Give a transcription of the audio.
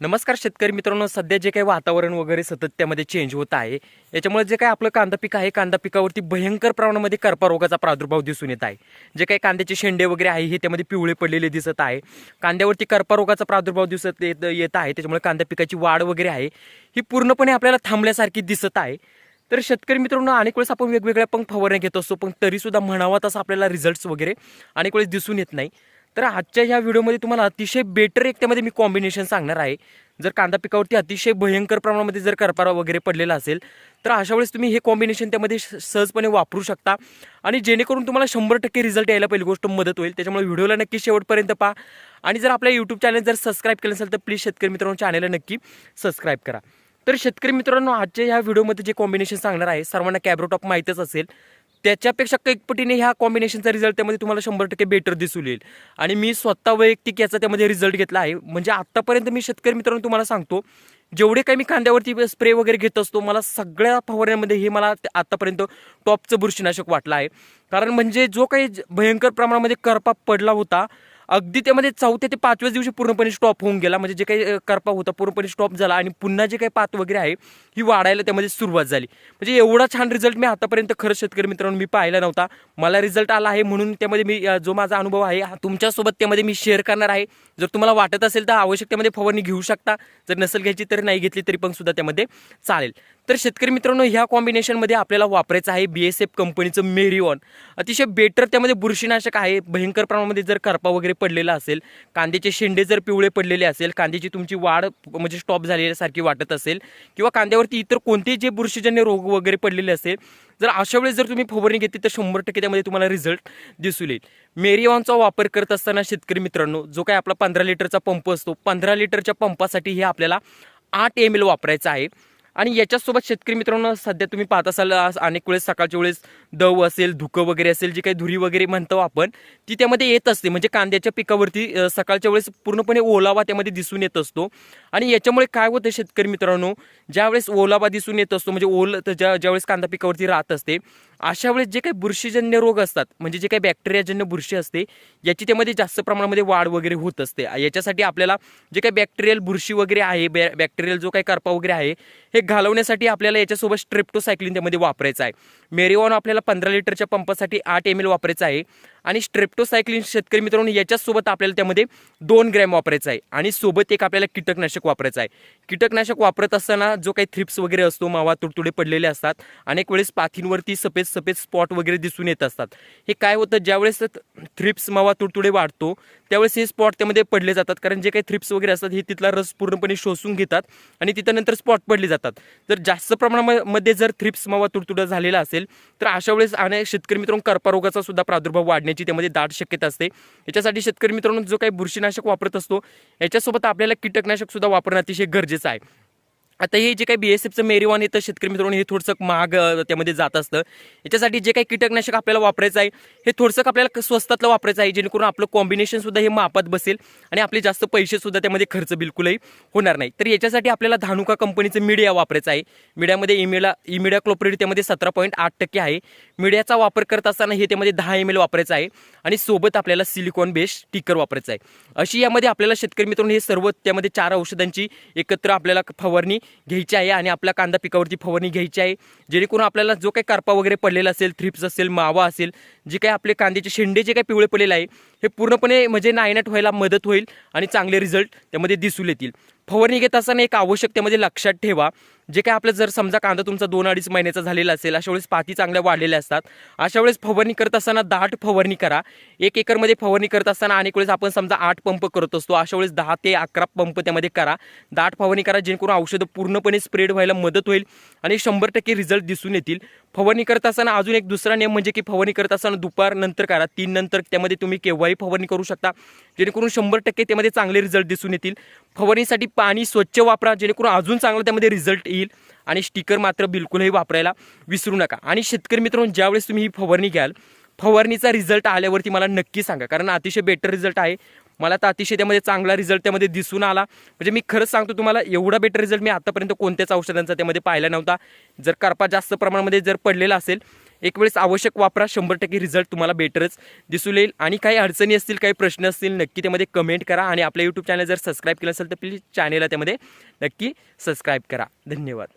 नमस्कार शेतकरी मित्रांनो सध्या जे काही वातावरण वगैरे सतत त्यामध्ये चेंज होत आहे याच्यामुळे जे काही आपलं कांदा पीक आहे कांदा पिकावरती भयंकर प्रमाणामध्ये कर्परोगाचा प्रादुर्भाव दिसून येत आहे. जे काही कांद्याचे शेंडे वगैरे आहे हे त्यामध्ये पिवळे पडलेले दिसत आहे. कांद्यावरती कर्परोगाचा प्रादुर्भाव दिसत येत येत आहे त्याच्यामुळे कांदा पिकाची वाढ वगैरे आहे ही पूर्णपणे आपल्याला थांबल्यासारखी दिसत आहे. तर शेतकरी मित्रांनो अनेक वेळेस आपण वेगवेगळ्या पण फवारण्या घेत असतो पण तरीसुद्धा म्हणावा तसं आपल्याला रिझल्ट्स वगैरे अनेक वेळेस दिसून येत नाही. तर आजच्या ह्या व्हिडिओमध्ये तुम्हाला अतिशय बेटर एक त्यामध्ये मी कॉम्बिनेशन सांगणार आहे. जर कांदा पिकावरती अतिशय भयंकर प्रमाणामध्ये जर करपारा वगैरे पडलेला असेल तर अशा वेळेस तुम्ही हे कॉम्बिनेशन त्यामध्ये सहजपणे वापरू शकता. आणि जेणेकरून तुम्हाला शंभर टक्के रिझल्ट यायला पहिली गोष्ट मदत होईल. त्याच्यामुळे व्हिडिओला नक्की शेवटपर्यंत पहा. आणि जर आपल्या यूट्यूब चॅनल जर सबस्क्राईब केलं असेल तर प्लीज शेतकरी मित्रांनो चॅनलला नक्की सबस्क्राईब करा. तर शेतकरी मित्रांनो आजच्या ह्या व्हिडिओमध्ये जे कॉम्बिनेशन सांगणार आहे सर्वांना कॅब्रोटॉप माहीतच असेल. त्याच्यापेक्षा काही पटीने ह्या कॉम्बिनेशनचा रिझल्ट त्यामध्ये तुम्हाला शंभर टक्के बेटर दिसून येईल. आणि मी स्वतः वैयक्तिक याचा त्यामध्ये रिझल्ट घेतला आहे. म्हणजे आत्तापर्यंत मी शेतकरी मित्रांनो तुम्हाला सांगतो जेवढे काही मी कांद्यावरती स्प्रे वगैरे घेत असतो मला सगळ्या फवारण्यामध्ये हे मला ते आत्तापर्यंत टॉपचं बुरशीनाशक वाटलं आहे. कारण म्हणजे जो काही भयंकर प्रमाणामध्ये करपा पडला होता अगदी त्यामध्ये म्हणजे चौथ्या ते पाचव्याच दिवशी पूर्णपणे स्टॉप होऊन गेला. म्हणजे जे काही करपा होता पूर्णपणे स्टॉप झाला आणि पुन्हा जे काही पात वगैरे आहे ही वाढायला त्यामध्ये सुरुवात झाली. म्हणजे एवढा छान रिझल्ट मी आतापर्यंत खरंच शेतकरी मित्रांनो मी पाहिला नव्हता. मला रिझल्ट आला आहे म्हणून त्यामध्ये मी जो माझा अनुभव आहे हा तुमच्यासोबत त्यामध्ये मी शेअर करणार आहे. जर तुम्हाला वाटत असेल तर आवश्यक त्यामध्ये फवारणी घेऊ शकता. जर नसेल घ्यायची तर नाही घेतली तरी पण सुद्धा त्यामध्ये चालेल. तर शेतकरी मित्रांनो ह्या कॉम्बिनेशनमध्ये आपल्याला वापरायचं आहे बी एस एफ कंपनीचं मेरिऑन अतिशय बेटर त्यामध्ये बुरशीनाशक आहे. भयंकर प्रमाणामध्ये जर करपा वगैरे पडलेला असेल कांद्याचे शेंडे जर पिवळे पडलेले असेल कांद्याची तुमची वाढ म्हणजे स्टॉप झालेल्यासारखी वाटत असेल किंवा कांद्यावरती इतर कोणते जे बुरशीजन्य रोग वगैरे पडलेले असेल जर अशा वेळेस जर तुम्ही फवारणी घेतली तर शंभर टक्के त्यामध्ये तुम्हाला रिझल्ट दिसून येईल. मेरिऑनचा वापर करत असताना शेतकरी मित्रांनो जो काही आपला पंधरा लिटरचा पंप असतो पंधरा लिटरच्या पंपासाठी हे आपल्याला आठ एम एल वापरायचं आहे. आणि याच्यासोबत शेतकरी मित्रांनो सध्या तुम्ही पाहत असाल अनेक वेळेस सकाळच्या वेळेस दव असेल धुकं वगैरे असेल जी काही धुरी वगैरे म्हणतो आपण ती त्यामध्ये येत असते. म्हणजे कांद्याच्या पिकावरती सकाळच्या वेळेस पूर्णपणे ओलावा त्यामध्ये दिसून येत असतो. आणि याच्यामुळे काय होतं शेतकरी मित्रांनो ज्यावेळेस ओलावा दिसून येत असतो म्हणजे ओल ज्या ज्यावेळेस कांदा पिकावरती राहत असते अशा वेळेस जे काही बुरशीजन्य रोग असतात म्हणजे जे काही बॅक्टेरियाजन्य बुरशी असते याची त्यामध्ये जास्त प्रमाणामध्ये वाढ वगैरे होत असते. याच्यासाठी आपल्याला जे काही बॅक्टेरियल बुरशी वगैरे आहे बॅ बॅक्टेरियल जो काही करपा वगैरे आहे हे घालवण्यासाठी आपल्याला याच्यासोबत स्ट्रेप्टोसायक्लिन त्यामध्ये वापरायचं आहे. मेरिओन आपल्याला पंधरा लिटरच्या पंपासाठी आठ एम एल वापरायचं आहे. आणि स्ट्रेप्टोसायक्लिन शेतकरी मित्रांनो याच्यासोबत आपल्याला त्यामध्ये दोन ग्रॅम वापरायचं आहे. आणि सोबत एक आपल्याला कीटकनाशक वापरायचं आहे. कीटकनाशक वापरत असताना जो काही थ्रिप्स वगैरे असतो मावा तुडतुडे पडलेले असतात अनेक वेळेस पाथींवरती सफेद सफेद स्पॉट वगैरे दिसून येत असतात. हे काय होतं? ज्यावेळेस थ्रिप्स मावा तुडतुडे वाढतो त्यावेळेस हे स्पॉट त्यामध्ये पडले जातात. कारण जे काही थ्रिप्स वगैरे असतात हे तिथला रस पूर्णपणे शोषून घेतात आणि तिथं नंतर स्पॉट पडले जातात. जर जास्त प्रमाणामध्ये जर थ्रिप्स मावा तुडतुडा झालेला असेल तर अशा वेळेस आणि शेतकरी मित्रांनो कर्करोगाचा सुद्धा प्रादुर्भाव वाढण्याची त्यामध्ये दाट शक्यता असते. याच्यासाठी शेतकरी मित्रांनो जो काही बुरशीनाशक वापरत असतो याच्यासोबत आपल्याला कीटकनाशक सुद्धा वापरणं अतिशय गरजेचं आहे. आता हे जे काही बी एस एफचं मेरिवान येतं शेतकरी मित्रांनो हे थोडंसं महाग त्यामध्ये जात असतं. याच्यासाठी जे काही कीटकनाशक आपल्याला वापरायचं आहे हे थोडंसं आपल्याला स्वस्तातलं वापरायचं आहे जेणेकरून आपलं कॉम्बिनेशन सुद्धा हे मापात बसेल आणि आपले जास्त पैसे सुद्धा त्यामध्ये खर्च बिलकुलही होणार नाही. तर याच्यासाठी आपल्याला धानुका कंपनीचं मीडिया वापरायचं आहे. मीडियामध्ये इमिडा इमिडा क्लोप्रिड त्यामध्ये सतरा पॉईंट आठ टक्के आहे. मीडियाचा वापर करत असताना हे त्यामध्ये दहा एम एल वापरायचं आहे आणि सोबत आपल्याला सिलिकॉन बेस टिकर वापरायचं आहे. अशी यामध्ये आपल्याला शेतकरी मित्रांनो हे सर्व त्यामध्ये चार औषधांची एकत्र आपल्याला फवारणी घ्यायची आहे आणि आपल्या कांदा पिकावरती फवारणी घ्यायची आहे. जेणेकरून आपल्याला जो काही करपा वगैरे पडलेला असेल थ्रिप्स असेल मावा असेल जे काही आपले कांद्याचे शेंडे जे काही पिवळे पडलेले आहे हे पूर्णपणे म्हणजे नायनाट व्हायला मदत होईल आणि चांगले रिझल्ट त्यामध्ये दिसून येतील. फवारणी घेत असताना एक आवश्यक त्यामध्ये लक्षात ठेवा. जे काय आपलं जर समजा कांदा तुमचा दोन अडीच महिन्याचा झालेला असेल अशा वेळेस पाती चांगल्या वाढलेल्या असतात. अशा वेळेस फवारणी करत असताना दाट फवारणी करा. एक एकरमध्ये फवारणी करत असताना अनेक वेळेस आपण समजा आठ पंप करत असतो अशा वेळेस दहा ते अकरा पंप त्यामध्ये करा. दाट फवारणी करा जेणेकरून औषधं पूर्णपणे स्प्रेड व्हायला मदत होईल आणि शंभर टक्के रिझल्ट दिसून येतील. फवारणी करत असताना अजून एक दुसरा नियम म्हणजे की फवारणी करत असताना दुपार नंतर करा तीन नंतर त्यामध्ये तुम्ही केव्हा केव्हाही फवारणी करू शकता. जेणेकरून शंभर टक्के त्यामध्ये चांगले रिझल्ट दिसून येतील. फवारणीसाठी पाणी स्वच्छ वापरा जेणेकरून अजून चांगला त्यामध्ये रिझल्ट येईल. आणि स्टिकर मात्र बिलकुलही वापरायला विसरू नका. आणि शेतकरी मित्रांनो ज्यावेळेस तुम्ही ही फवारणी घ्याल फवारणीचा रिझल्ट आल्यावरती मला नक्की सांगा. कारण अतिशय बेटर रिझल्ट आहे. मला तर अतिशय त्यामध्ये चांगला रिझल्ट त्यामध्ये दिसून आला. म्हणजे मी खरंच सांगतो तुम्हाला एवढा बेटर रिझल्ट मी आतापर्यंत कोणत्याच औषधांचा त्यामध्ये पाहिला नव्हता. जर करपा जास्त प्रमाणामध्ये जर पडलेला असेल एक वेळेस आवश्यक वापरा शंभर टक्के रिझल्ट तुम्हाला बेटरच दिसून येईल. आणि काही अडचणी असतील काही प्रश्न असतील नक्की त्यामध्ये कमेंट करा आणि आपल्या यूट्यूब चॅनल जर सबस्क्राईब केलं असेल तर प्लीज चॅनेलला त्यामध्ये नक्की सबस्क्राईब करा. धन्यवाद.